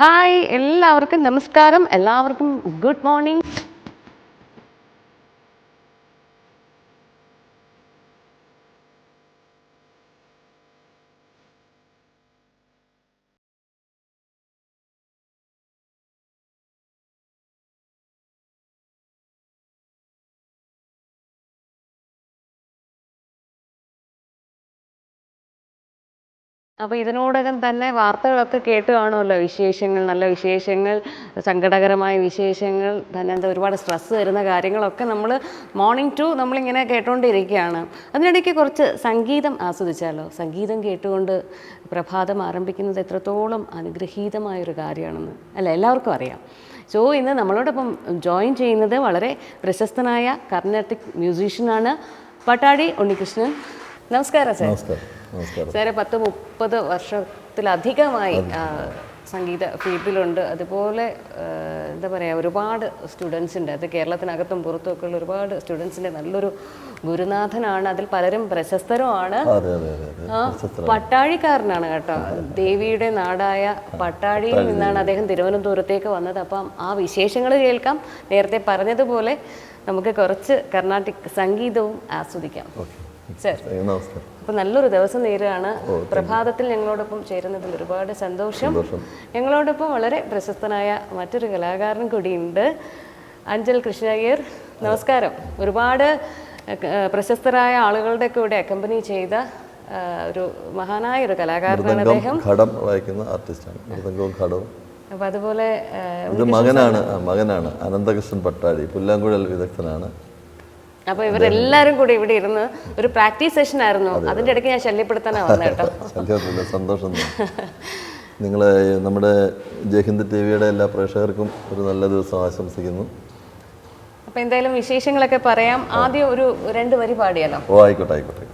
Hi എല്ലാവർക്കും നമസ്കാരം. എല്ലാവർക്കും ഗുഡ് മോർണിംഗ് അപ്പോൾ ഇതിനോടകം തന്നെ വാർത്തകളൊക്കെ കേട്ട് കാണുമല്ലോ. വിശേഷങ്ങൾ നല്ല വിശേഷങ്ങൾ സങ്കടകരമായ വിശേഷങ്ങൾ തന്നെ എന്താ ഒരുപാട് സ്ട്രെസ് വരുന്ന കാര്യങ്ങളൊക്കെ നമ്മൾ മോർണിംഗ് ടു നമ്മളിങ്ങനെ കേട്ടുകൊണ്ടിരിക്കുകയാണ് അതിനിടയ്ക്ക് കുറച്ച് സംഗീതം ആസ്വദിച്ചാലോ? സംഗീതം കേട്ടുകൊണ്ട് പ്രഭാതം ആരംഭിക്കുന്നത് എത്രത്തോളം അനുഗ്രഹീതമായൊരു കാര്യമാണെന്ന് അല്ല? എല്ലാവർക്കും അറിയാം. സോ ഇന്ന് നമ്മളോടൊപ്പം ജോയിൻ ചെയ്യുന്നത് വളരെ പ്രശസ്തനായ കർണാട്ടിക് മ്യൂസീഷ്യനാണ് പട്ടാടി ഉണ്ണികൃഷ്ണൻ. നമസ്കാരം സാർ. നമസ്കാരം. സാറെ പത്ത് മുപ്പത് വർഷത്തിലധികമായി സംഗീത ഫീൽഡിലുണ്ട്. അതുപോലെ എന്താ പറയുക ഒരുപാട് സ്റ്റുഡൻസ് ഉണ്ട്. അത് കേരളത്തിനകത്തും പുറത്തും ഒക്കെ ഉള്ള ഒരുപാട് സ്റ്റുഡൻസിന്റെ നല്ലൊരു ഗുരുനാഥനാണ്. അതിൽ പലരും പ്രശസ്തരുമാണ്. പട്ടാഴിക്കാരനാണ് കേട്ടോ. ദേവിയുടെ നാടായ പട്ടാഴിയിൽ നിന്നാണ് അദ്ദേഹം തിരുവനന്തപുരത്തേക്ക് വന്നത്. അപ്പം ആ വിശേഷങ്ങൾ കേൾക്കാം. നേരത്തെ പറഞ്ഞതുപോലെ നമുക്ക് കുറച്ച് കർണാട്ടിക് സംഗീതവും ആസ്വദിക്കാം. സർ അപ്പോൾ നല്ലൊരു ദിവസം നേരുകയാണ്. പ്രഭാതത്തിൽ ഞങ്ങളോടൊപ്പം ചേരുന്നതിൽ ഒരുപാട് സന്തോഷം. ഞങ്ങളോടൊപ്പം വളരെ പ്രശസ്തനായ മറ്റൊരു കലാകാരൻ കൂടിയുണ്ട്. അഞ്ചൽ കൃഷ്ണയ്യർ നമസ്കാരം. ഒരുപാട് പ്രശസ്തരായ ആളുകളുടെ കൂടെ അക്കമ്പനി ചെയ്ത ഒരു മഹാനായ ഒരു കലാകാരനാണ് അദ്ദേഹം. ഘടം വായിക്കുന്ന ആർട്ടിസ്റ്റാണ് മൃദംഗവും ഘടവും. അപ്പോൾ അതുപോലെ മകനാണ് മകനാണ് അനന്തകൃഷ്ണൻ പട്ടാഴി. പുല്ലാങ്കുഴൽ വിദഗ്ധനാണ്. അപ്പോൾ ഇവരെല്ലാവരും കൂടി ഇവിടെ ഇരുന്ന് ഒരു പ്രാക്ടീസ് സെഷൻ ആയിരുന്നു. അതിന്റെ ഇടയ്ക്ക് ഞാൻ ശല്യപ്പെടുത്താനാണ് വന്നത് കേട്ടോ. ശല്യമൊന്നുമില്ല സന്തോഷം നിങ്ങൾ നമ്മുടെ ജയഹിന്ദ് ടി വിയുടെ എല്ലാ പ്രേക്ഷകർക്കും ഒരു നല്ല ദിവസം ആശംസിക്കുന്നു. അപ്പൊ എന്തായാലും വിശേഷങ്ങളൊക്കെ പറയാം. ആദ്യം ഒരു രണ്ട് വരി പാടിയാലോ? ഓ ആയിക്കോട്ടെ ആയിക്കോട്ടെ.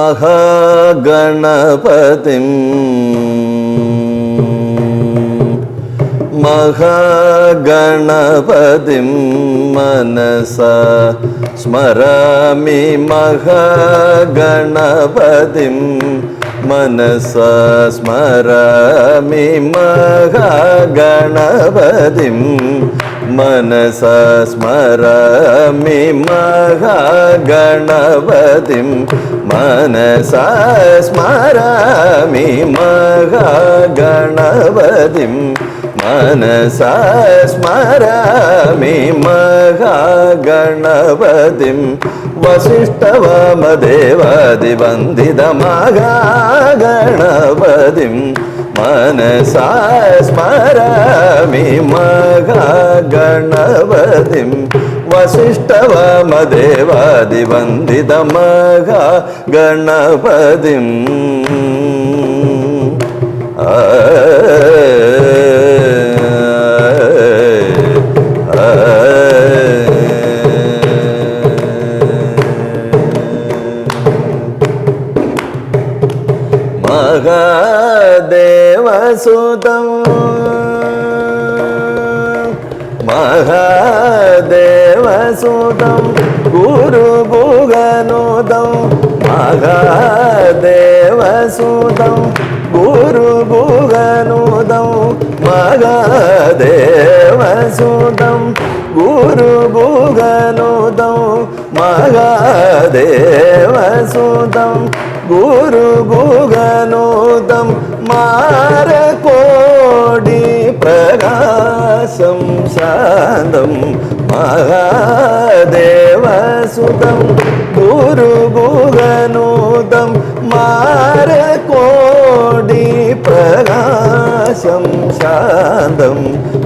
മഹാഗണപതിം മഹാഗണപതിം മനസ സ്മരാമി മഹാഗണപതിം മനസ സ്മരാമി മഹാഗണപതിം മനസ സ്മരാമി മഹാഗണപതിം മനസ സ്മരാമി മഹാഗണപതിം മനസ മഹാഗണപതി മഹാഗണപതിം വസിഷ്ഠവാമദേവാദിവന്ദിതമഹാഗണപതിം മനസാ സ്മരാമി മഹാഗണപതിം വസിഷ്ഠവാമദേവാദിവന്ദിതമഹാഗണപതിം ആ മഹാദേവസുതം ഗുരുഗുഗനുദം മഹാദേവസുതം ഗുരുഗുഗനുദം മഹാദേവസുതം ഗുരുഗുഗനുദം മഹാദേവസുതം ഗുരുഗുഗനുദം മാരകോടി പ്രകാശം ശാന്തം മഹാദേവസുതം ഗുരുഗുഗനുദം മാരകോടി പ്രകാശം ശാന്തം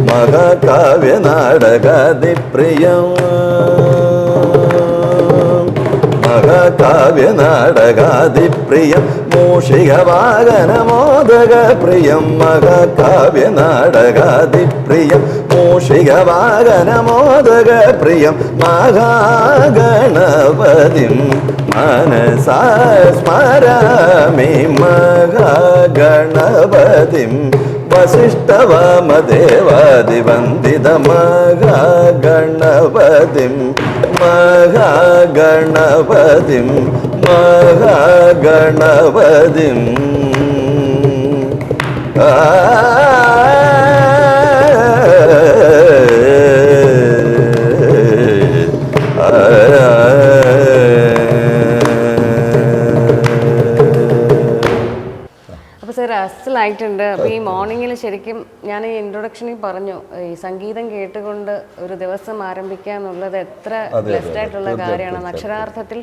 മഹാകാവ്യനാടകാതിപ്രിയം മഹാകാവ്യനാടകാതിപ്രിയം മൂഷികവാഗനമോദകപ്രിയം മഹാകാവ്യനാടകാതിപ്രിയം. മൂഷികവാഗനമോദകപ്രിയം മഹാഗണപതിം. മനസാ സ്മരാമി മഹാഗണപതിം. വസിഷ്ഠവാമദേവാദിവന്ദിത മഹാഗണപതിം. മഹാഗണപതിം. മഹാഗണപതി. ആ. ആയിട്ടുണ്ട് അപ്പോൾ ഈ മോർണിംഗിൽ ശരിക്കും ഞാൻ ഈ ഇൻട്രൊഡക്ഷനിൽ പറഞ്ഞു ഈ സംഗീതം കേട്ടുകൊണ്ട് ഒരു ദിവസം ആരംഭിക്കുക എന്നുള്ളത് എത്ര ബ്ലെസ്ഡ് ആയിട്ടുള്ള കാര്യമാണ്. അക്ഷരാർത്ഥത്തിൽ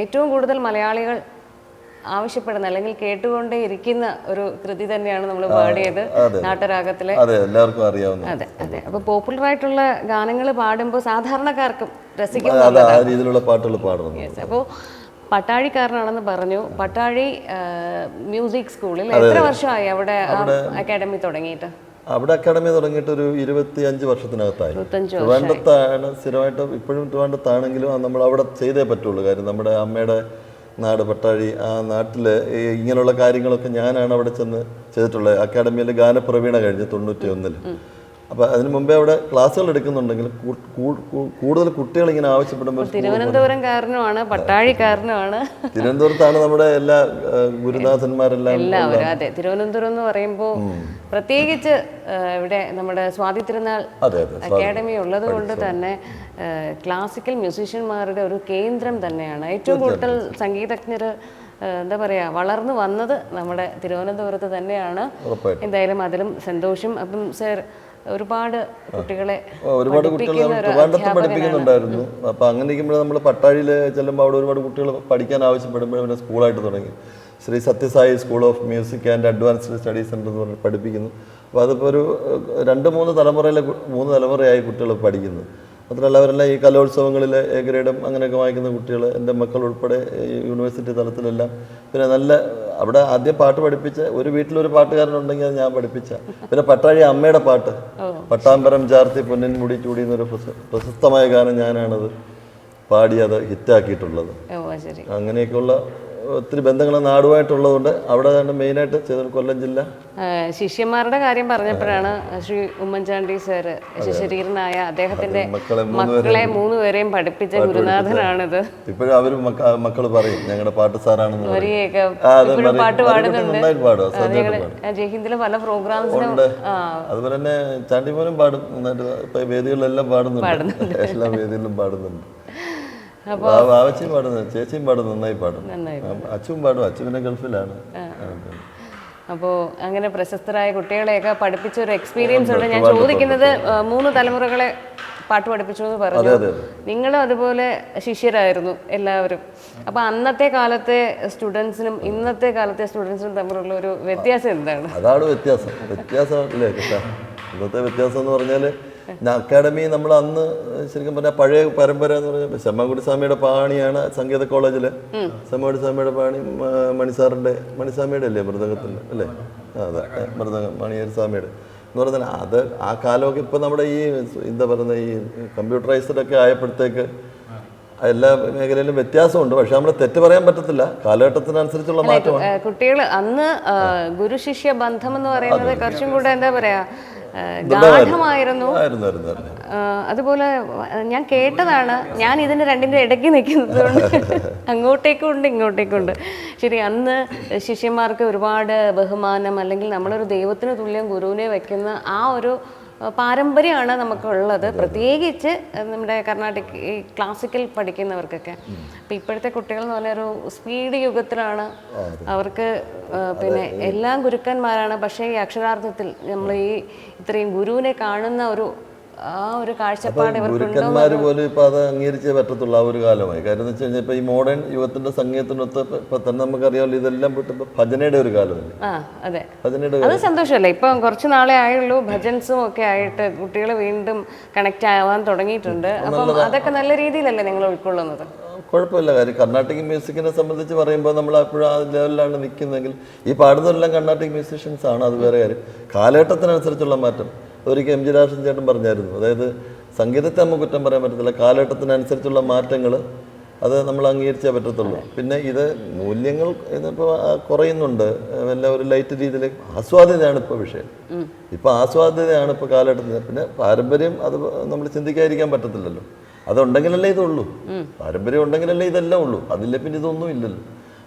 ഏറ്റവും കൂടുതൽ മലയാളികൾ ആവശ്യപ്പെടുന്ന അല്ലെങ്കിൽ കേട്ടുകൊണ്ടേ ഇരിക്കുന്ന ഒരു കൃതി തന്നെയാണ് നമ്മൾ പാടിയത് നാട്ടരാഗത്തിലെ. അതെ എല്ലാവർക്കും അറിയാവുന്ന അതെ അതെ. അപ്പോൾ പോപ്പുലർ ആയിട്ടുള്ള ഗാനങ്ങൾ പാടുമ്പോൾ സാധാരണക്കാർക്കും രസിക്കുന്ന പാട്ടുകൾ പാടുന്നത് അപ്പോൾ പട്ടാഴിക്കാരനാണെന്ന് പറഞ്ഞു. പട്ടാഴി മ്യൂസിക് സ്കൂളിൽ എത്ര വർഷമായി അവിടെ അക്കാഡമി തുടങ്ങിയിട്ട്? അവിടെ അക്കാഡമി തുടങ്ങിയിട്ട് ഒരു ഇരുപത്തി അഞ്ച് വർഷത്തിനകത്തായി തിരുവനന്തപുരത്താണ് ട്രിവാൻഡത്താണ് സ്ഥിരമായിട്ട് ഇപ്പോഴും ട്രിവാൻഡത്താണെങ്കിലും അത് നമ്മൾ അവിടെ ചെയ്തേ പറ്റുള്ളൂ. കാര്യം നമ്മുടെ അമ്മയുടെ നാട് പട്ടാഴി ആ നാട്ടിൽ ഇങ്ങനെയുള്ള കാര്യങ്ങളൊക്കെ ഞാനാണ് അവിടെ ചെന്ന് ചെയ്തിട്ടുള്ളത്. അക്കാഡമിയിൽ ഗാനപ്രവീണ കഴിഞ്ഞ് തൊണ്ണൂറ്റി ഒന്നിൽ അപ്പോൾ അതിന് മുമ്പേ അവിടെ ക്ലാസ്സുകൾ എടുക്കുന്നുണ്ടെങ്കിൽ കൂടുതൽ കുട്ടികൾ ഇങ്ങനെ ആവശ്യപ്പെടുമ്പോൾ തിരുവനന്തപുരം കാരണമാണ് പട്ടാഴി കാരണമാണ് തിരുവനന്തപുരത്താണ് നമ്മുടെ എല്ലാ ഗുരുദാസന്മാരെല്ലാം ഗുരുനാഥന്മാരെല്ലാം എല്ലാവരും അതെ. തിരുവനന്തപുരം എന്ന് പറയുമ്പോൾ പ്രത്യേകിച്ച് ഇവിടെ നമ്മുടെ സ്വാതി തിരുനാൾ അക്കാഡമി ഉള്ളത് കൊണ്ട് തന്നെ ക്ലാസിക്കൽ മ്യൂസീഷ്യന്മാരുടെ ഒരു കേന്ദ്രം തന്നെയാണ്. ഏറ്റവും കൂടുതൽ സംഗീതജ്ഞർ എന്താ പറയാ വളർന്നു വന്നത് നമ്മുടെ തിരുവനന്തപുരത്ത് തന്നെയാണ്. എന്തായാലും അതിലും സന്തോഷം. അപ്പം സർ ഒരുപാട് കുട്ടികളെ ഒരുപാട് കുട്ടികളെ ട്രിവാൻഡ്രത്ത് പഠിപ്പിക്കുന്നുണ്ടായിരുന്നു. അപ്പൊ അങ്ങനെ ഇരിക്കുമ്പോൾ നമ്മൾ പട്ടാഴിയിൽ ചെല്ലുമ്പോൾ അവിടെ ഒരുപാട് കുട്ടികൾ പഠിക്കാൻ ആവശ്യപ്പെടുമ്പോൾ പിന്നെ സ്കൂളായിട്ട് തുടങ്ങി. Sri Sathya Sai school of music and advanced study centre എന്ന് പറഞ്ഞ് പഠിപ്പിക്കുന്നു. അപ്പോൾ അതിപ്പോൾ ഒരു രണ്ട് മൂന്ന് തലമുറയിലെ മൂന്ന് തലമുറയായി കുട്ടികൾ പഠിക്കുന്നു. മാത്രമല്ല അവരെല്ലാം ഈ കലോത്സവങ്ങളിൽ എ ഗ്രേഡും അങ്ങനെയൊക്കെ വാങ്ങിക്കുന്ന കുട്ടികൾ എന്റെ മക്കൾ ഉൾപ്പെടെ യൂണിവേഴ്സിറ്റി തലത്തിലെല്ലാം പിന്നെ നല്ല അവിടെ ആദ്യം പാട്ട് പഠിപ്പിച്ച ഒരു വീട്ടിലൊരു പാട്ടുകാരനുണ്ടെങ്കിൽ അത് ഞാൻ പഠിപ്പിച്ച. പിന്നെ പട്ടാഴി അമ്മയുടെ പാട്ട്. പട്ടാമ്പരം ചാർത്തി പൊന്നിൻ മുടി ചൂടി എന്നൊരു പ്രശസ്തമായ ഗാനം ഞാനാണത് പാടി അത് ഹിറ്റാക്കിയിട്ടുള്ളത് അങ്ങനെയൊക്കെയുള്ള ഒത്തിരി ബന്ധങ്ങൾ നാടുമായിട്ടുള്ളതുകൊണ്ട് അവിടെ തന്നെ മെയിനായിട്ട് ചെയ്ത കൊല്ലം ജില്ല. ശിഷ്യന്മാരുടെ കാര്യം പറഞ്ഞപ്പോഴാണ് ശ്രീ ഉമ്മൻചാണ്ടി സാറ് ശരീരനായ അദ്ദേഹത്തിന്റെ മക്കളെ മക്കളെ മൂന്നുപേരെയും പഠിപ്പിച്ച ഗുരുനാഥനാണിത്. ഇപ്പോഴും അവരും മക്കൾ പറയും ഞങ്ങളുടെ പാട്ട് സാറാണെന്ന്. പാട്ട് പാടുന്നുണ്ട്. ജയ്ഹിന്ദിലെ പല പ്രോഗ്രാംസിനും അതുപോലെ തന്നെ ചാണ്ടിമോനും പാടും നന്നായിട്ട് വേദികളിലെല്ലാം പാടുന്നുണ്ട്. എല്ലാ വേദികളിലും പാടുന്നുണ്ട്. വാ- പാടുന്നു ചേച്ചിയും പാടും. നന്നായി പാടും. ആ, പാടും. അച്ഛനെ പിന്നെ ഗൾഫിലാണ് അപ്പോൾ അങ്ങനെ പ്രശസ്തരായ കുട്ടികളെയൊക്കെ പഠിപ്പിച്ച ഒരു എക്സ്പീരിയൻസ് ഉണ്ട്. ഞാൻ ചോദിക്കുന്നത് മൂന്ന് തലമുറകളെ പാട്ട് പഠിപ്പിച്ചു എന്ന് പറഞ്ഞു. നിങ്ങളും അതുപോലെ ശിഷ്യരായിരുന്നു എല്ലാവരും. അപ്പൊ അന്നത്തെ കാലത്തെ സ്റ്റുഡൻസിനും ഇന്നത്തെ കാലത്തെ സ്റ്റുഡൻസിനും തമ്മിലുള്ള ഒരു വ്യത്യാസം എന്താണ്? അതാണ് വ്യത്യാസം. വ്യത്യാസം ഇന്നത്തെ വ്യത്യാസം എന്ന് പറഞ്ഞാൽ അക്കാഡമി നമ്മൾ അന്ന് ശരിക്കും പറഞ്ഞാൽ പഴയ പരമ്പര എന്ന് പറഞ്ഞാൽ ശമ്മകുടി സ്വാമിയുടെ പാണിയാണ് സംഗീത കോളേജിൽ ശമ്മകുടി സ്വാമിയുടെ പാണി മണിസാറിന്റെ മണിസാറിന്റെ മണിസ്വാമിയുടെ അല്ലേ മൃതകത്തിന്റെ അല്ലേ? അതെ മൃതകം മണിയർ സ്വാമിയുടെ എന്ന് പറഞ്ഞാൽ അത് ആ കാലമൊക്കെ ഇപ്പോൾ നമ്മുടെ ഈ എന്താ പറയുന്നത് ഈ കമ്പ്യൂട്ടറൈസ്ഡ് ഒക്കെ ആയപ്പോഴത്തേക്ക് എല്ലാ മേഖലയിലും വ്യത്യാസമുണ്ട്. പക്ഷെ നമ്മൾ തെറ്റ് പറയാൻ പറ്റത്തില്ല. കാലഘട്ടത്തിനനുസരിച്ചുള്ള മാറ്റമാണ്. കുട്ടികൾ അന്ന് ഗുരു ശിഷ്യ ബന്ധം എന്ന് പറയുന്നത് കുറച്ചും കൂടെ എന്താ പറയാ ഗാഠമായിരുന്നു. അതുപോലെ ഞാൻ കേട്ടതാണ്. ഞാൻ ഇതിന്റെ രണ്ടിന്റെ ഇടയ്ക്ക് നിൽക്കുന്നത് കൊണ്ട് അങ്ങോട്ടേക്കും ഉണ്ട് ഇങ്ങോട്ടേക്കും ഉണ്ട്. ശരി അന്ന് ശിഷ്യന്മാർക്ക് ഒരുപാട് ബഹുമാനം അല്ലെങ്കിൽ നമ്മളൊരു ദൈവത്തിന് തുല്യം ഗുരുവിനെ വെക്കുന്ന ആ ഒരു പാരമ്പര്യമാണ് നമുക്കുള്ളത്. പ്രത്യേകിച്ച് നമ്മുടെ കർണാടക ഈ ക്ലാസിക്കൽ പഠിക്കുന്നവർക്കൊക്കെ. അപ്പം ഇപ്പോഴത്തെ കുട്ടികൾ എന്ന് പറഞ്ഞ ഒരു സ്പീഡ് യുഗത്തിലാണ് അവർക്ക് പിന്നെ എല്ലാം ഗുരുക്കന്മാരാണ്. പക്ഷേ ഈ അക്ഷരാർത്ഥത്തിൽ നമ്മൾ ഈ ഇത്രയും ഗുരുവിനെ കാണുന്ന ഒരു ആ ഒരു കാഴ്ചപ്പാട് ഗുരുക്കന്മാർ പോലും ഇപ്പൊ അത് അംഗീകരിച്ചേ പറ്റത്തുള്ള ആ ഒരു കാലമായി. കാര്യം എന്ന് വെച്ച് കഴിഞ്ഞാൽ ഇപ്പൊ ഈ മോഡേൺ യുഗത്തിന്റെ സംഗീതത്തിനൊത്ത് ഇപ്പൊ- തന്നെ നമുക്കറിയാമല്ലോ ഇതെല്ലാം വിട്ട് ഭജനയുടെ ഒരു കാലമല്ലേ? ആ അതെ. ഭജനയുടെ അത് സന്തോഷമല്ലേ? ഇപ്പൊ കുറച്ച് നാളെ ആയുള്ളൂ ഭജൻസും ഒക്കെ ആയിട്ട് കുട്ടികൾ വീണ്ടും കണക്ട് ആവാൻ തുടങ്ങിയിട്ടുണ്ട്. അപ്പം അതൊക്കെ നല്ല രീതിയിലല്ലേ നിങ്ങൾ ഉൾക്കൊള്ളുന്നത്? കുഴപ്പമില്ല. കാര്യം കർണാട്ടിക് മ്യൂസിക്കിനെ സംബന്ധിച്ച് പറയുമ്പോൾ നമ്മൾ അപ്പോഴും ആ ലെവലിലാണ് നിൽക്കുന്നതെങ്കിൽ ഈ പാടുന്നതെല്ലാം കർണാട്ടിക് മ്യൂസീഷ്യൻസ് ആണ് അത് വേറെ കാര്യം. കാലഘട്ടത്തിനനുസരിച്ചുള്ള മാറ്റം. ഒരിക്കൽ എം ജി രാഷൻ ചേട്ടൻ പറഞ്ഞായിരുന്നു. അതായത് സംഗീതത്തെ നമുക്ക് കുറ്റം പറയാൻ പറ്റത്തില്ല. കാലഘട്ടത്തിനനുസരിച്ചുള്ള മാറ്റങ്ങൾ അത് നമ്മൾ അംഗീകരിച്ചേ പറ്റത്തുള്ളൂ. പിന്നെ ഇത് മൂല്യങ്ങൾ ഇതിപ്പോൾ കുറയുന്നുണ്ട്. എല്ലാം ഒരു ലൈറ്റ് രീതിയിൽ ആസ്വാദ്യതയാണ് ഇപ്പോൾ വിഷയം. ഇപ്പോൾ ആസ്വാദ്യതയാണ് ഇപ്പോൾ കാലഘട്ടത്തിൽ പിന്നെ പാരമ്പര്യം അത് നമ്മൾ ചിന്തിക്കാതിരിക്കാൻ പറ്റത്തില്ലല്ലോ. അതുണ്ടെങ്കിലല്ലേ ഇതുള്ളൂ. പാരമ്പര്യം ഉണ്ടെങ്കിലല്ലേ ഇതെല്ലാം ഉള്ളൂ. അതില്ല പിന്നെ ഇതൊന്നും ഇല്ലല്ലോ.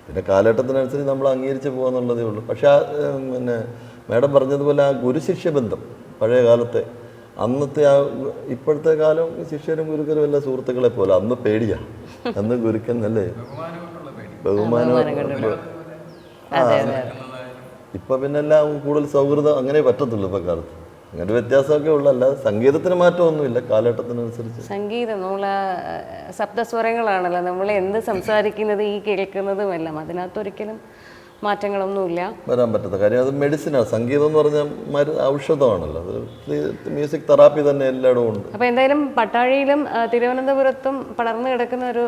പിന്നെ കാലഘട്ടത്തിനനുസരിച്ച് നമ്മൾ അംഗീകരിച്ച് പോകാന്നുള്ളതേ ഉള്ളൂ. പക്ഷേ ആ പിന്നെ മാഡം പറഞ്ഞതുപോലെ ആ ഗുരുശിഷ്യ ബന്ധം. പഴയ കാലത്തെ അന്നത്തെ ആ ഇപ്പോഴത്തെ കാലം ശിഷ്യരും ഗുരുക്കരും എല്ലാം സുഹൃത്തുക്കളെ പോലെ. അന്ന് പേടിയാ. അന്ന് ഗുരുക്കൻ അല്ലേ? ബഹുമാനം ഇപ്പൊ അതെ ഇപ്പം പിന്നെ എല്ലാം കൂടുതൽ സൗഹൃദം അങ്ങനെ പറ്റത്തുള്ളൂ ഇപ്പൊ കാലത്ത്. അങ്ങനെ വ്യത്യാസമൊക്കെ ഉള്ള. അല്ല സംഗീതത്തിന് മാറ്റമൊന്നുമില്ല. കാലഘട്ടത്തിനനുസരിച്ച്. സംഗീതം നമ്മൾ സപ്തസ്വരങ്ങളാണല്ലോ നമ്മൾ എന്ത് സംസാരിക്കുന്നത് ഈ കേൾക്കുന്നതും എല്ലാം അതിനകത്തൊരിക്കലും മാറ്റങ്ങളൊന്നുമില്ല. വരാൻ പറ്റാത്ത കാര്യം. അത് മെഡിസിനാണ് സംഗീതം എന്ന് പറഞ്ഞാൽ ഔഷധമാണല്ലോ. അത് മ്യൂസിക് തെറാപ്പി തന്നെ എല്ലായിടവും ഉണ്ട്. അപ്പൊ എന്തായാലും പട്ടാഴിയിലും തിരുവനന്തപുരത്തും പടർന്നു കിടക്കുന്ന ഒരു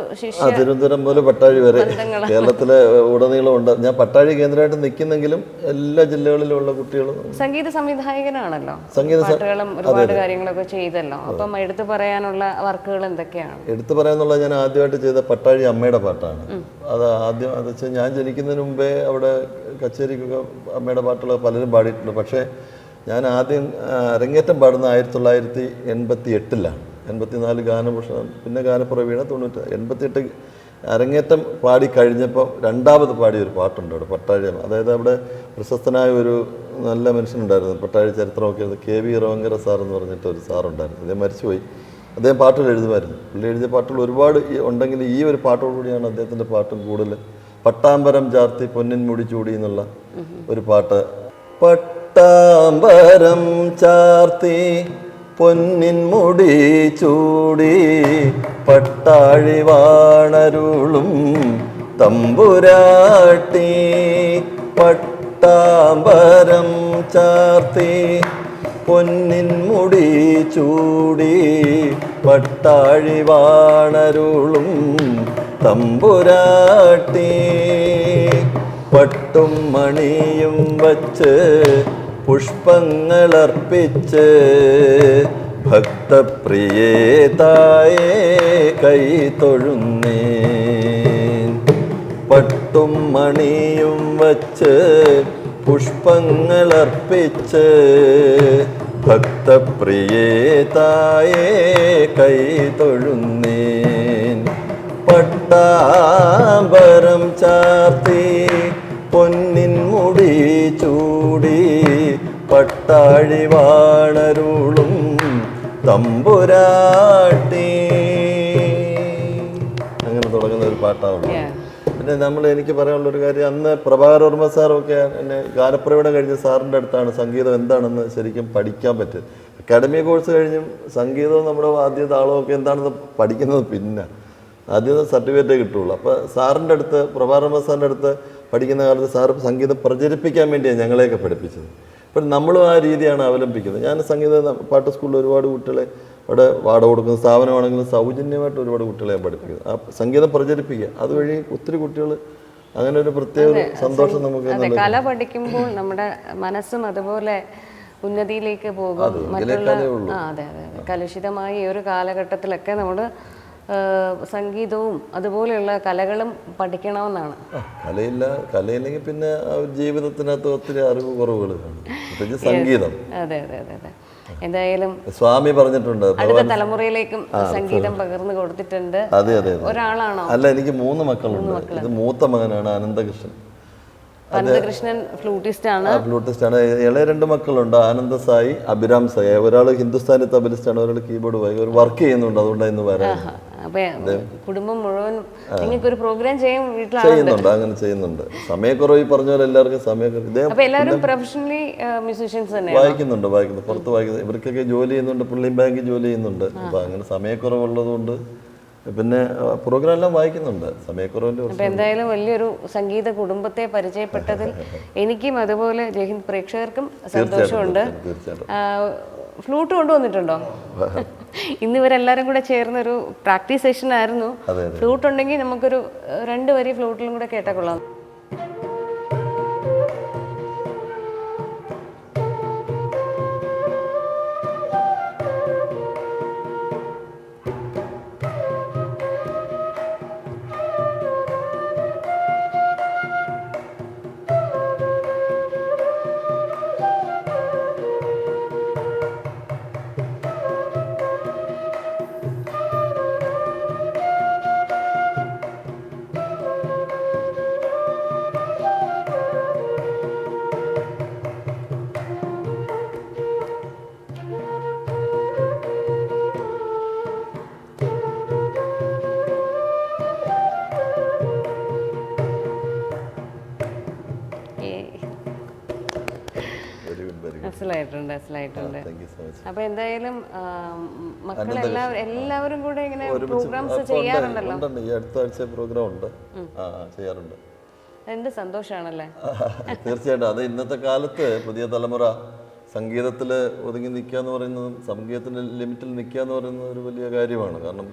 തിരുവനന്തപുരം മുതൽ പട്ടാഴി വരെ കേരളത്തിലെ ഉടനീളം ഉണ്ട്. ഞാൻ പട്ടാഴി കേന്ദ്രമായിട്ട് നിൽക്കുന്നെങ്കിലും എല്ലാ ജില്ലകളിലും ഉള്ള കുട്ടികളും സംഗീത സംവിധായകനാണല്ലോ. സംഗീത പാട്ടുകളും ഒരുപാട് കാര്യങ്ങളൊക്കെ ചെയ്തല്ലോ. അപ്പം എടുത്തു പറയാനുള്ള വർക്കുകൾ എന്തൊക്കെയാണ്? എടുത്തു പറയാന്നുള്ളത് ഞാൻ ആദ്യമായിട്ട് ചെയ്ത പട്ടാഴി അമ്മയുടെ പാട്ടാണ്. അത് ആദ്യം അത് ഞാൻ ജനിക്കുന്നതിന് മുമ്പേ അവിടെ കച്ചേരിക്കൊക്കെ അമ്മയുടെ പാട്ടുകളൊക്കെ പലരും പാടിയിട്ടുണ്ട്. പക്ഷേ ഞാൻ ആദ്യം അരങ്ങേറ്റം പാടുന്ന ആയിരത്തി തൊള്ളായിരത്തി എൺപത്തി എട്ടിലാണ് എൺപത്തിനാല് ഗാനഭൂഷണം പിന്നെ ഗാനപ്രവീണ തൊണ്ണൂറ്റി എൺപത്തിയെട്ട് അരങ്ങേറ്റം പാടി കഴിഞ്ഞപ്പോൾ രണ്ടാമത് പാടിയ ഒരു പാട്ടുണ്ട് അവിടെ പട്ടാഴി അതായത് അവിടെ പ്രശസ്തനായ ഒരു നല്ല മനുഷ്യനുണ്ടായിരുന്നു. പട്ടാഴി ചരിത്രമൊക്കെ കെ വി റോങ്കര സാർ എന്ന് പറഞ്ഞിട്ട് ഒരു സാറുണ്ടായിരുന്നു. അദ്ദേഹം മരിച്ചുപോയി. അദ്ദേഹം പാട്ടുകൾ എഴുതുമായിരുന്നു. പുള്ളി എഴുതിയ പാട്ടുകൾ ഒരുപാട് ഉണ്ടെങ്കിൽ ഈ ഒരു പാട്ടോടുകൂടിയാണ് അദ്ദേഹത്തിന്റെ പാട്ടും കൂടുതൽ പട്ടാമ്പരം ചാർത്തി പൊന്നിൻ മുടി ചൂടി എന്നുള്ള ഒരു പാട്ട്. പട്ടാമ്പരം ചാർത്തി പൊന്നിൻ മുടി ചൂടി പട്ടാഴി വാണരുളും തമ്പുരാട്ടി പട്ടാമ്പരം ചാർത്തി പൊന്നിൻ മുടി ചൂടി പട്ടാഴി വാണരുളും തമ്പുരാട്ടി. പട്ടും മണിയും വച്ച് പുഷ്പങ്ങളർപ്പിച്ച് ഭക്തപ്രിയേ തായേ കൈ തൊഴുന്നേ. പട്ടും മണിയും വച്ച് പുഷ്പങ്ങളർപ്പിച്ച് ഭക്തപ്രിയേ തായേ കൈ തൊഴുന്നേൻ. പട്ടാമ്പരം ചാർത്തി പൊന്നിൻ മുടി ചൂടി പട്ടാഴി വാണരുളും തമ്പുരാട്ടി. അങ്ങനെ തുടങ്ങുന്ന ഒരു Yeah. പിന്നെ നമ്മൾ എനിക്ക് പറയാനുള്ള ഒരു കാര്യം അന്ന് പ്രഭാകർ വർമ്മ സാറൊക്കെ എന്നെ ഗാനപ്രവീണ കഴിഞ്ഞ സാറിന്റെ അടുത്താണ് സംഗീതം എന്താണെന്ന് ശരിക്കും പഠിക്കാൻ പറ്റും അക്കാഡമി കോഴ്സ് കഴിഞ്ഞും സംഗീതവും നമ്മുടെ വാദ്യ താളമൊക്കെ എന്താണെന്ന് പഠിക്കുന്നത് പിന്നെ. ആദ്യം സർട്ടിഫിക്കറ്റേ കിട്ടുള്ളൂ. അപ്പോൾ സാറിന്റെ അടുത്ത് പ്രഭാകർ വർമ്മ സാറിന്റെ അടുത്ത് പഠിക്കുന്ന കാലത്ത് സാർ സംഗീതം പ്രചരിപ്പിക്കാൻ വേണ്ടിയാണ് ഞങ്ങളെയൊക്കെ പഠിപ്പിച്ചത്. ഇപ്പം നമ്മളും ആ രീതിയാണ് അവലംബിക്കുന്നത്. ഞാൻ സംഗീത പാട്ട് സ്കൂളിൽ ഒരുപാട് കുട്ടികളെ അവിടെ വാട കൊടുക്കുന്ന സ്ഥാപനമാണെങ്കിലും സൗജന്യമായിട്ട് ഒരുപാട് കുട്ടികളെ ഞാൻ പഠിപ്പിക്കുന്നത് ആ സംഗീതം പ്രചരിപ്പിക്കുക. അതുവഴി ഒത്തിരി കുട്ടികൾ അങ്ങനെ ഒരു പ്രത്യേക സന്തോഷം നമുക്ക് കല പഠിക്കുമ്പോൾ നമ്മുടെ മനസ്സും അതുപോലെ ഉന്നതിയിലേക്ക് പോകും. മറ്റുള്ള അതെ അതെ കലുഷിതമായ ഈ ഒരു കാലഘട്ടത്തിലൊക്കെ നമ്മൾ സംഗീതവും അതുപോലെയുള്ള കലകളും പഠിക്കണമെന്നാണ്. കലയില്ല കലയില്ലെങ്കിൽ പിന്നെ ജീവിതത്തിനകത്ത് ഒത്തിരി അറിവ് കുറവുകൾ കാണും. സംഗീതം. അതെ അതെ അതെ അതെ. എന്തായാലും സ്വാമി പറഞ്ഞിട്ടുണ്ട് അടുത്ത തലമുറയിലേക്കും സംഗീതം പകർന്നു കൊടുത്തിട്ടുണ്ട്. അതെ അതെ ഒരാളാണോ? അല്ല എനിക്ക് മൂന്ന് മക്കളുണ്ട്. ഇത് മൂത്ത മകനാണ് ആനന്ദകൃഷ്ണൻ അനന്തകൃഷ്ണൻ ഫ്ലൂട്ടിസ്റ്റ് ആണ് ഫ്ലൂട്ടിസ്റ്റ് ആണ് ഇളയ രണ്ട് മക്കളുണ്ട്. ആനന്ദ സായി അഭിരാം സായി. ഒരാൾ ഹിന്ദുസ്ഥാനി തബലിസ്റ്റ് ആണ് ഒരാൾ കീബോർഡ് ഒരു വർക്ക് ചെയ്യുന്നുണ്ട് അതുകൊണ്ടാണ് ഇന്ന് വരാൻ. അപ്പൊ കുടുംബം മുഴുവൻ നിങ്ങൾക്ക് ഒരു പ്രോഗ്രാം ചെയ്യാൻ ചെയ്യുന്നുണ്ട് അങ്ങനെ ചെയ്യുന്നുണ്ട്. സമയക്കുറവ് പറഞ്ഞ പോലെ എല്ലാവർക്കും സമയക്കുറവ് എല്ലാവരും പ്രൊഫഷണലി മ്യൂസീഷ്യൻസ് തന്നെയാണ്? വായിക്കുന്നുണ്ട് വായിക്കുന്നു പുറത്ത് വായിക്കുന്നു ഇവർക്കൊക്കെ ജോലി ചെയ്യുന്നുണ്ട് പുള്ളിയും ബാങ്കിൽ ജോലി ചെയ്യുന്നുണ്ട്. അപ്പൊ അങ്ങനെ സമയക്കുറവുള്ളത് കൊണ്ട് പിന്നെ പ്രോഗ്രാം എല്ലാം വായിക്കുന്നുണ്ട്. സമയക്കുറവിന്റെ അപ്പൊ എന്തായാലും വലിയൊരു സംഗീത കുടുംബത്തെ പരിചയപ്പെട്ടതിൽ എനിക്കും അതുപോലെ ജയഹിന്ദ് പ്രേക്ഷകർക്കും സന്തോഷമുണ്ട്. തീർച്ചയായിട്ടും ഫ്ലൂട്ട് കൊണ്ടുവന്നിട്ടുണ്ടോ? ഇന്ന് ഇവരെല്ലാരും കൂടെ ചേർന്ന ഒരു പ്രാക്ടീസ് സെഷൻ ആയിരുന്നു ഫ്ലൂട്ട് ഉണ്ടെങ്കിൽ നമുക്കൊരു രണ്ടു വരി ഫ്ലൂട്ടിലും കൂടെ കേട്ടാ കൊള്ളാം. മനസ്സിലായിട്ടുണ്ട് മനസ്സിലായിട്ടുണ്ട്. അപ്പൊ എന്തായാലും മക്കളെല്ലാവരും എല്ലാവരും കൂടെ ഇങ്ങനെ പ്രോഗ്രാംസ് ചെയ്യാറുണ്ടല്ലോ. ഈ അടുത്ത ആഴ്ച പ്രോഗ്രാം ഉണ്ട്. ചെയ്യാറുണ്ട്. എന്ത് സന്തോഷാണല്ലേ? തീർച്ചയായിട്ടും. അത് ഇന്നത്തെ കാലത്ത് പുതിയ തലമുറ സംഗീതത്തിൽ ഒതുങ്ങി നിൽക്കുക എന്ന് പറയുന്നത് സംഗീതത്തിന്റെ ലിമിറ്റിൽ നിൽക്കുക എന്ന് പറയുന്നത് ഒരു വലിയ കാര്യമാണ്. കാരണം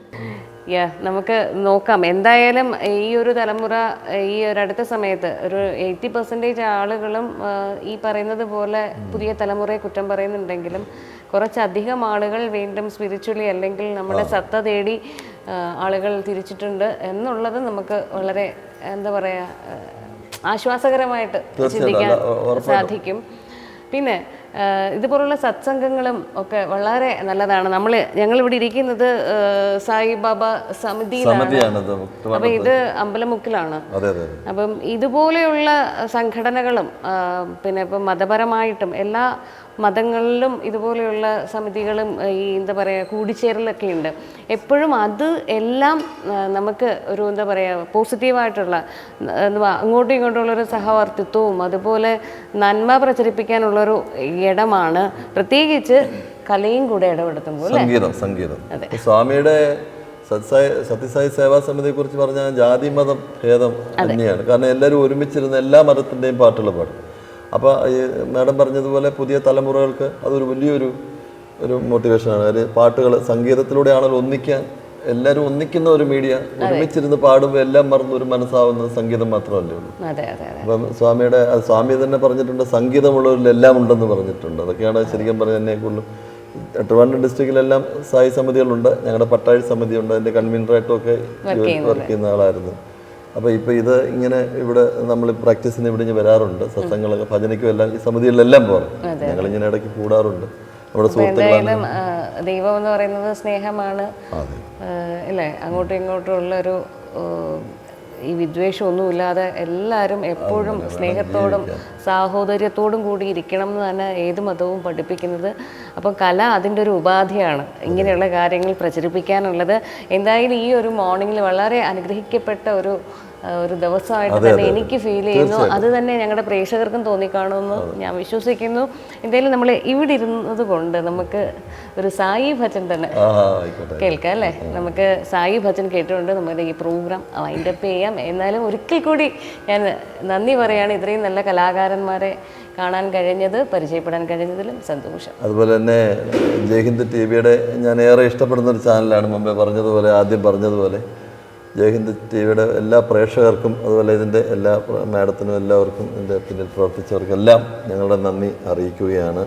യാ നമുക്ക് നോക്കാം. എന്തായാലും ഈ ഒരു തലമുറ ഈ ഒരു അടുത്ത സമയത്ത് ഒരു എയ്റ്റി പെർസെന്റേജ് ആളുകളും ഈ പറയുന്നത് പോലെ പുതിയ തലമുറയെ കുറ്റം പറയുന്നുണ്ടെങ്കിലും കുറച്ചധികം ആളുകൾ വീണ്ടും സ്പിരിച്വലി അല്ലെങ്കിൽ നമ്മുടെ സത്ത തേടി ആളുകൾ തിരിച്ചിട്ടുണ്ട് എന്നുള്ളത് നമുക്ക് വളരെ എന്താ പറയുക ആശ്വാസകരമായിട്ട് ചിന്തിക്കാൻ സാധിക്കും. പിന്നെ ഇതുപോലുള്ള സത്സംഗങ്ങളും ഒക്കെ വളരെ നല്ലതാണ്. നമ്മൾ ഞങ്ങളിവിടെ ഇരിക്കുന്നത് സായിബാബ സമിതിയാണത് അപ്പൊ ഇത് അമ്പലമുക്കിലാണ്. അപ്പം ഇതുപോലെയുള്ള സംഘടനകളും പിന്നെ ഇപ്പം മതപരമായിട്ടും എല്ലാ മതങ്ങളിലും ഇതുപോലെയുള്ള സമിതികളും ഈ എന്താ പറയുക കൂടിച്ചേരലൊക്കെ ഉണ്ട്. എപ്പോഴും അത് എല്ലാം നമുക്ക് ഒരു എന്താ പറയുക പോസിറ്റീവായിട്ടുള്ള എന്തുവാ അങ്ങോട്ടും ഇങ്ങോട്ടുള്ളൊരു സഹവർത്തിത്വവും അതുപോലെ നന്മ പ്രചരിപ്പിക്കാനുള്ളൊരു ഇടമാണ്. പ്രത്യേകിച്ച് കലയും കൂടെ ഇടപെടുത്തുമ്പോൾ സംഗീതം സംഗീതം. സ്വാമിയുടെ സത്സായി സത്യസായി സേവാ സമിതിയെ കുറിച്ച് പറഞ്ഞാൽ ജാതി മതം ഭേദം തന്നെയാണ്. കാരണം എല്ലാവരും ഒരുമിച്ചിരുന്ന എല്ലാ മതത്തിന്റെയും പാട്ടുകൾ പാടും അപ്പോൾ ഈ മാഡം പറഞ്ഞതുപോലെ പുതിയ തലമുറകൾക്ക് അതൊരു വലിയൊരു ഒരു മോട്ടിവേഷനാണ് അതായത് പാട്ടുകൾ സംഗീതത്തിലൂടെയാണല്ലോ ഒന്നിക്കാൻ എല്ലാവരും ഒന്നിക്കുന്ന ഒരു മീഡിയ ഒരുമിച്ചിരുന്ന് പാടുമ്പോൾ എല്ലാം മറന്നു ഒരു മനസ്സാവുന്നത് സംഗീതം മാത്രമല്ലേ ഉള്ളൂ. അപ്പം സ്വാമിയുടെ സ്വാമി തന്നെ പറഞ്ഞിട്ടുണ്ട് സംഗീതമുള്ളവരിൽ എല്ലാം ഉണ്ടെന്ന് പറഞ്ഞിട്ടുണ്ട്. അതൊക്കെയാണ് ശരിക്കും പറഞ്ഞ എന്നെ കൂടുതലും ട്രിവാൻഡ്രം ഡിസ്ട്രിക്റ്റിലെല്ലാം സായി സമിതികളുണ്ട്. ഞങ്ങളുടെ പട്ടാഴി സമിതിയുണ്ട്. അതിന്റെ കൺവീനറായിട്ടും ഒക്കെ വർക്ക് ചെയ്യുന്ന ആളായിരുന്നു. അപ്പോൾ ഇപ്പോൾ ഇത് ഇങ്ങനെ ഇവിടെ നമ്മൾ പ്രാക്ടീസിന് ഇവിടെ വരാറുണ്ട്. സത്സംഗങ്ങളൊക്കെ ഭജനയ്ക്കും എല്ലാം ഈ സമിതികളിലെല്ലാം പോകാറ് ഞങ്ങളിങ്ങനെ ഇടയ്ക്ക് കൂടാറുണ്ട്. നമ്മുടെ ദൈവം എന്ന് പറയുന്നത് സ്നേഹമാണ്. അല്ലേ അങ്ങോട്ടും ഇങ്ങോട്ടും ഉള്ളൊരു ഈ വിദ്വേഷമൊന്നുമില്ലാതെ എല്ലാവരും എപ്പോഴും സ്നേഹത്തോടും സാഹോദര്യത്തോടും കൂടി ഇരിക്കണം എന്ന് തന്നെ ഏത് മതവും പഠിപ്പിക്കുന്നത്. അപ്പം കല അതിന്റെ ഒരു ഉപാധിയാണ്. ഇങ്ങനെയുള്ള കാര്യങ്ങൾ പ്രചരിപ്പിക്കാനുള്ളത്. എന്തായാലും ഈ ഒരു മോർണിംഗിൽ വളരെ അനുഗ്രഹിക്കപ്പെട്ട ഒരു ഒരു ദിവസമായിട്ട് തന്നെ എനിക്ക് ഫീൽ ചെയ്യുന്നു. അത് തന്നെ ഞങ്ങളുടെ പ്രേക്ഷകർക്കും തോന്നിക്കാണുമെന്ന് ഞാൻ വിശ്വസിക്കുന്നു. എന്തായാലും നമ്മൾ ഇവിടെ ഇരുന്നത് കൊണ്ട് നമുക്ക് ഒരു സായി ഭജൻ തന്നെ കേൾക്കാം അല്ലേ? നമുക്ക് സായി ഭജൻ കേട്ടുകൊണ്ട് നമ്മുടെ ഈ പ്രോഗ്രാം വൈൻഡ് അപ്പ് ചെയ്യാം. എന്നാലും ഒരിക്കൽ കൂടി ഞാൻ നന്ദി പറയാണ്. ഇത്രയും നല്ല കലാകാരന്മാരെ കാണാൻ കഴിഞ്ഞത് പരിചയപ്പെടാൻ കഴിഞ്ഞതിലും സന്തോഷം. അതുപോലെ തന്നെ ജയ്ഹിന്ദ് ടി വിയുടെ ഞാൻ ഏറെ ഇഷ്ടപ്പെടുന്ന ഒരു ചാനലാണ് മുമ്പേ പറഞ്ഞതുപോലെ ആദ്യം പറഞ്ഞതുപോലെ. ജയ്ഹിന്ദ് ടി വിയുടെ എല്ലാ പ്രേക്ഷകർക്കും അതുപോലെ ഇതിന്റെ എല്ലാ മാഡത്തിനും എല്ലാവർക്കും ഇതിന്റെ പിന്നിൽ പ്രവർത്തിച്ചവർക്കെല്ലാം ഞങ്ങളുടെ നന്ദി അറിയിക്കുകയാണ്.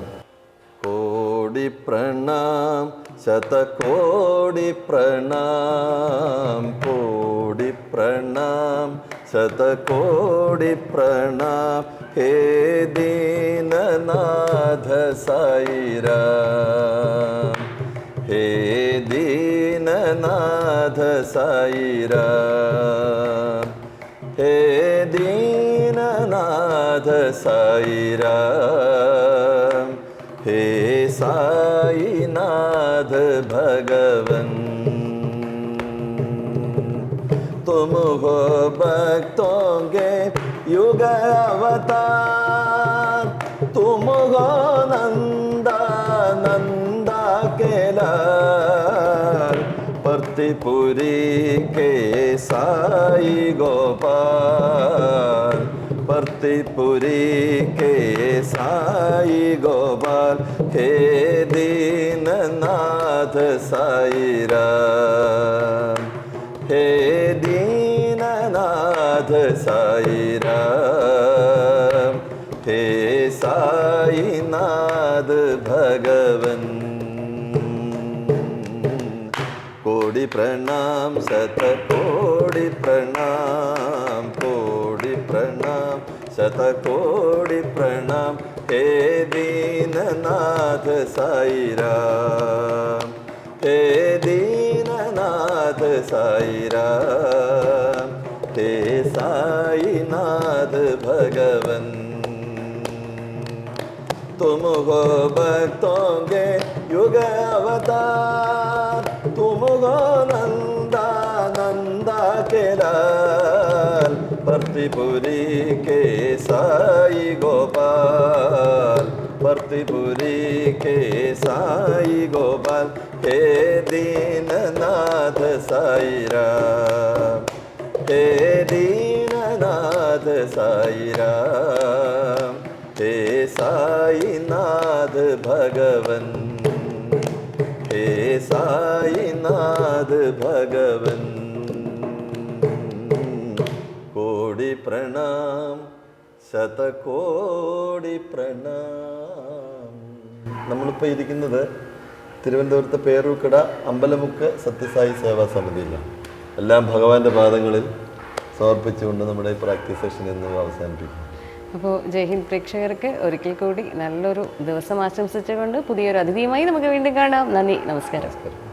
കോടി പ്രണാം ശതകോടി പ്രണാം കോടി പ്രണാം ശതകോടി പ്രണാം ഹേ ദീനനാഥ സായിരാം ഹേ दीननाथ साईरा। हे दीननाथ साईरा। हे साईनाथ भगवन। तुम हो भक्तों के युग अवतार। तुम हो नंदा नंदा के प्रतिपुरी के साई गोपाल, प्रतिपुरी के साई गोपाल, हे दीननाथ साई राम, हे दीननाथ साई राम। प्रणाम, शत कोडि प्रणाम कोडि प्रणाम, शत कोडि प्रणाम, हे दीननाथ साई राम, हे दीननाथ साई राम, हे साईनाथ भगवन्। तुम हो भक्तों के युग अवतार। നന്ദ നന്ദ കേലാൽ ഭർത്തിപുരി കെ സായി ഗോപാൽ ഭർത്തിപുരി കെ സായി ഗോപാൽ ഹേ ദീനനാഥ സായിരാ ഹേ ദീനനാഥ സായിരാ ഹേ സായിനാഥ ഭഗവൻ ഹേ സായിനാഥ് ഭഗവൻ. കോടി പ്രണാം ശതകോടി പ്രണാം. നമ്മളിപ്പോൾ ഇരിക്കുന്നത് തിരുവനന്തപുരത്ത് പേരൂക്കട അമ്പലമുക്ക് സത്യസായി സേവാ സമിതിയിലാണ് എല്ലാം ഭഗവാന്റെ പാദങ്ങളിൽ സമർപ്പിച്ചുകൊണ്ട് നമ്മുടെ പ്രാക്ടീസ് സെഷൻ എന്നും അവസാനിപ്പിക്കും അപ്പോൾ ജയ്ഹിന്ദ് പ്രേക്ഷകർക്ക് ഒരിക്കൽ കൂടി നല്ലൊരു ദിവസം ആശംസിച്ചുകൊണ്ട് പുതിയൊരു അതിഥിയുമായി നമുക്ക് വീണ്ടും കാണാം. നന്ദി നമസ്കാരം.